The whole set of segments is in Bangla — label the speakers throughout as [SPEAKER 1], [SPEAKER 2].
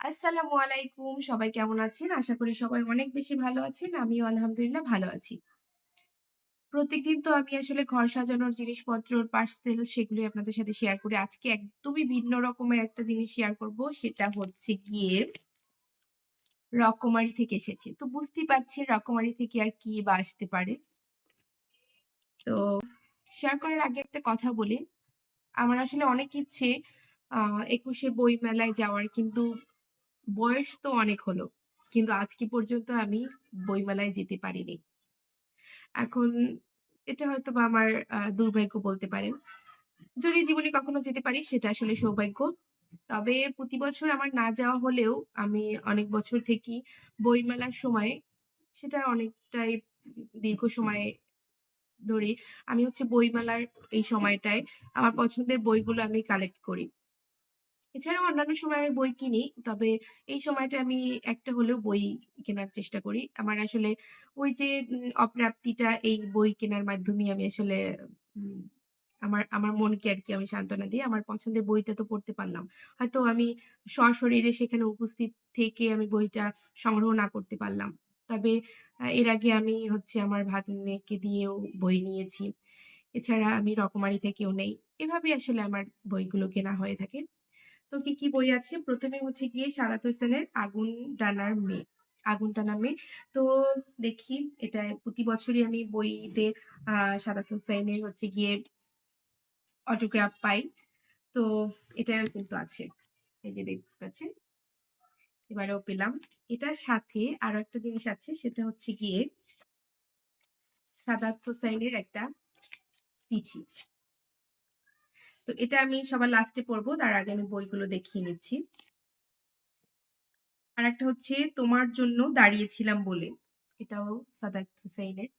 [SPEAKER 1] আসসালামু আলাইকুম। সবাই কেমন আছেন? আশা করি সবাই অনেক বেশি ভালো আছেন। আমিও আলহামদুলিল্লাহ ভালো আছি। প্রত্যেকদিন তো আমি আসলে ঘর সাজানোর জিনিসপত্র পার্সেল সেগুলোই আপনাদের সাথে শেয়ার করি। আজকে একদমই ভিন্ন রকমের একটা জিনিস শেয়ার করব। সেটা হচ্ছে গিয়ে রকমারি থেকে এসেছে। তো বুঝতেই পারছি রকমারি থেকে আর কি বা আসতে পারে। তো শেয়ার করার আগে একটা কথা বলি। আমার আসলে অনেক ইচ্ছে আ ২১শে বইমেলায় যাওয়ার, কিন্তু বয়স তো অনেক হলো। কিন্তু আজকে পর্যন্ত আমি বইমেলায় যেতে পারিনি। এখন এটা হয়তো বা আমার দুর্ভাগ্য বলতে পারেন। যদি জীবনে কখনো যেতে পারি, সেটা আসলে সৌভাগ্য। তবে প্রতি বছর আমার না যাওয়া হলেও আমি অনেক বছর থেকেই বইমেলার সময়, সেটা অনেকটাই দীর্ঘ সময় ধরে আমি হচ্ছে বইমেলার এই সময়টায় আমার পছন্দের বইগুলো আমি কালেক্ট করি। এছাড়াও অন্যান্য সময় আমি বই কিনি। তবে এই সময়টা আমি একটা হলেও বই কেনার চেষ্টা করি। আমার আসলে ওই যে অপ্রাপ্তিটা এই বই কেনার মাধ্যমে আমি আসলে আমার আমার মনকে আর কি আমি সান্ত্বনা দিই। আমার পছন্দের বইটা তো পড়তে পারলাম। হয়তো আমি সশরীরে সেখানে উপস্থিত থেকে আমি বইটা সংগ্রহ না করতে পারলাম। তবে এর আগে আমি হচ্ছে আমার ভাগ্নেকে দিয়েও বই নিয়েছি। এছাড়া আমি রকমারি থেকেও নেই। এভাবেই আসলে আমার বইগুলো কেনা হয়ে থাকে। তো কি, কি বই আছে? প্রথমে হচ্ছে গিয়ে সাদাত হোসেনের 'আগুন ডানার মেয়ে', 'আগুন টানা মেয়ে'। তো দেখি এটা প্রতি বছরই আমি বইতে সাদাত হোসাইনের হচ্ছে গিয়ে অটোগ্রাফ পাই। তো এটাও কিন্তু আছে। এই যে দেখতে পাচ্ছেন। এবারেও পেলাম। এটার সাথে আরও একটা জিনিস আছে সেটা হচ্ছে গিয়ে সাদাত হোসাইনের একটা চিঠি। তো এটা আমি সবার লাস্টে পড়ব। তার আগে আমি বইগুলো দেখিয়ে নিচ্ছি। আর একটা হচ্ছে, 'তোমার জন্য দাঁড়িয়েছিলাম বলে'। এটাও সাদাত হোসাইনের।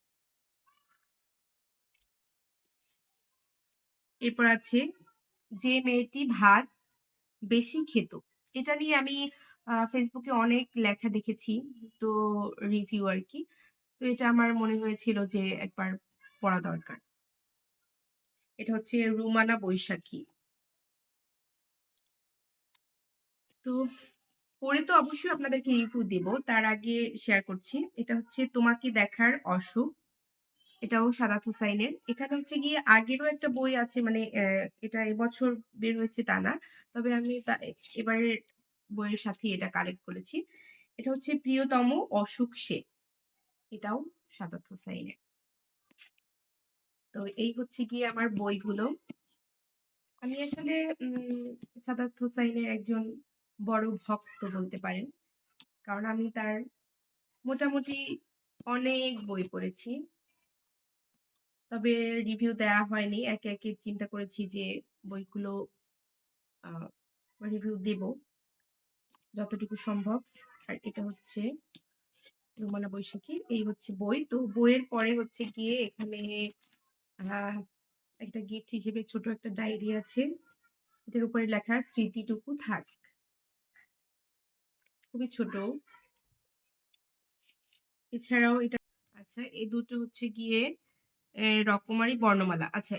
[SPEAKER 1] এরপর আছে, 'যে মেয়েটি ভাত বেশি খেত'। এটা নিয়ে আমি ফেসবুকে অনেক লেখা দেখেছি। তো রিভিউ আর কি তো এটা আমার মনে হয়েছিল যে একবার পড়া দরকার। এটা হচ্ছে রুমানা বৈশাখী। তো পরে তো অবশ্যই আপনাদেরকে রিভিউ দেব। তার আগে শেয়ার করছি। এটা হচ্ছে 'তোমাকে দেখার অসুখ'। এটাও সাদাত হোসাইনের। এখানে হচ্ছে গিয়ে আগেরও একটা বই আছে মানে এটা এবছর বের হয়েছে তা না। তবে আমি এবারের বইয়ের সাথেই এটা কালেক্ট করেছি। এটা হচ্ছে 'প্রিয়তম অসুখ সে'। এটাও সাদাত হোসাইনের। তো এই হচ্ছে গিয়ে আমার বইগুলো। আমি আসলে সাদাত হোসাইনের একজন বড় ভক্ত বলতে পারেন। কারণ আমি তার মোটামুটি অনেক বই পড়েছি। তবে রিভিউ দেয়া হয়নি। একে, একে চিন্তা করেছি যে বইগুলো রিভিউ দেব। যতটুকু সম্ভব। আর এটা হচ্ছে রুমানা বৈশাখী। এই হচ্ছে বই। তো বইয়ের পরে হচ্ছে গিয়ে এখানে একটা গিফট হিসেবে ছোট একটা ডায়েরি আছে। এটার উপরে লেখা, 'স্মৃতিটুকু থাক'। খুবই ছোট। এছাড়াও এটা আচ্ছা এই দুটো হচ্ছে গিয়ে রকমারি বর্ণমালা। আচ্ছা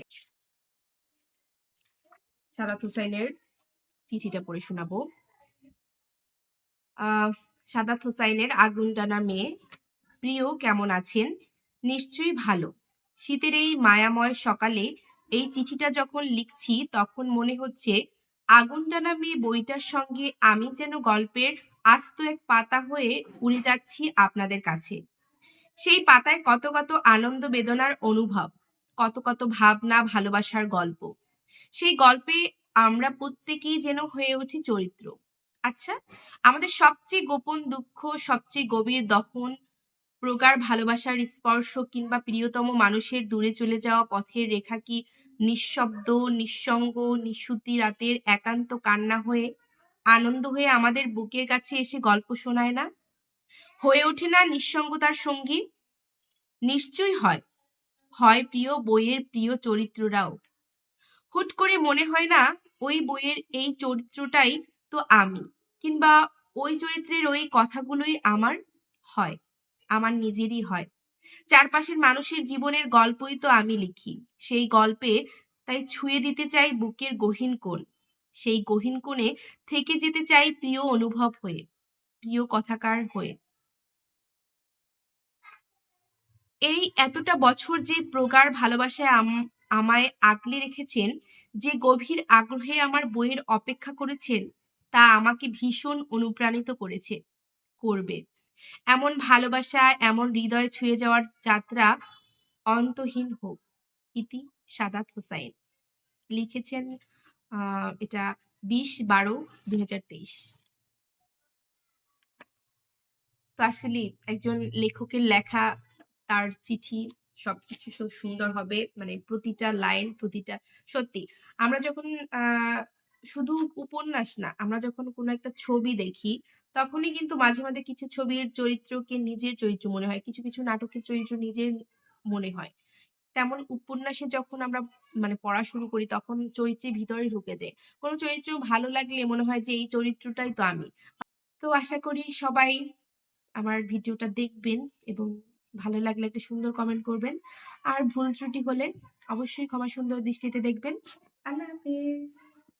[SPEAKER 1] সাদাত হোসাইনের চিঠিটা পড়ে শোনাবো। সাদাত হোসাইনের 'আগুন ডানা মেয়ে'। প্রিয়, কেমন আছেন? নিশ্চয়ই ভালো। শীতের এই মায়াময় সকালে এই চিঠিটা যখন লিখছি তখন মনে হচ্ছে আগুন টানা মেয়ে বইটার সঙ্গে আমি যেন গল্পের আস্ত এক পাতা হয়ে উড়ে যাচ্ছি আপনাদের কাছে। সেই পাতায় কত, কত আনন্দ বেদনার অনুভব, কত, কত ভাবনা ভালোবাসার গল্প। সেই গল্পে আমরা প্রত্যেকেই যেন হয়ে উঠি চরিত্র। আচ্ছা, আমাদের সবচেয়ে গোপন দুঃখ, সবচেয়ে গভীর দহন, প্রগাঢ় ভালোবাসার স্পর্শ কিংবা প্রিয়তম মানুষের দূরে চলে যাওয়া পথের রেখা কি নিঃশব্দ, নিঃসঙ্গ, নিশুতি রাতের একান্ত কান্না হয়ে, আনন্দ হয়ে আমাদের বুকের কাছে এসে গল্প শোনায় না? হয়ে ওঠে না নিঃসঙ্গতার সঙ্গী? নিশ্চয়ই হয়। হয় প্রিয় বইয়ের প্রিয় চরিত্ররাও। হুট করে মনে হয় না ওই বইয়ের এই চরিত্রটাই তো আমি কিংবা ওই চরিত্রের ওই কথাগুলোই আমার? হয়। আমার নিজেরই হয়। চারপাশের মানুষের জীবনের গল্পই তো আমি লিখি। সেই গল্পে তাই ছুঁয়ে দিতে চাই বুকের গহীন কোণ। সেই গহীন কোণে থেকে যেতে চাই প্রিয় অনুভব হয়ে, প্রিয় কথাকার হয়ে এই এতটা বছর যে প্রগাঢ় ভালোবাসায় আম- আমায় আগলে রেখেছেন, যে গভীর আগ্রহে আমার বইয়ের অপেক্ষা করেছেন, তা আমাকে ভীষণ অনুপ্রাণিত করেছে, করবে এমন ভালোবাসা, এমন হৃদয় ছুঁয়ে যাওয়ার যাত্রা অন্তহীন হোক, ইতি সাদাত হোসাইন। লিখেছেন এটা বিশ বারো দুই তো আসলে একজন লেখকের লেখা, তার চিঠি সবকিছু সুন্দর হবে মানে প্রতিটা লাইন, প্রতিটা, সত্যি, আমরা যখন শুধু উপন্যাস না, আমরা যখন কোনো একটা ছবি দেখি তখনই কিন্তু মাঝে মাঝে কিছু ছবির চরিত্রকে নিজের চরিত্র মনে হয়, কিছু কিছু নাটকের চরিত্র নিজের মনে হয়। তেমন উপন্যাসে যখন আমরা মানে পড়া শুরু করি তখন চরিত্রের ভিতরে ঢুকে যায়। কোনো চরিত্র ভালো লাগলে মনে হয় যে এই চরিত্রটাই তো আমি। তো আশা করি সবাই আমার ভিডিওটা দেখবেন এবং ভালো লাগলে একটা সুন্দর কমেন্ট করবেন। আর ভুল ত্রুটি হলে অবশ্যই ক্ষমা সুন্দর দৃষ্টিতে দেখবেন। আল্লাহ হাফেজ।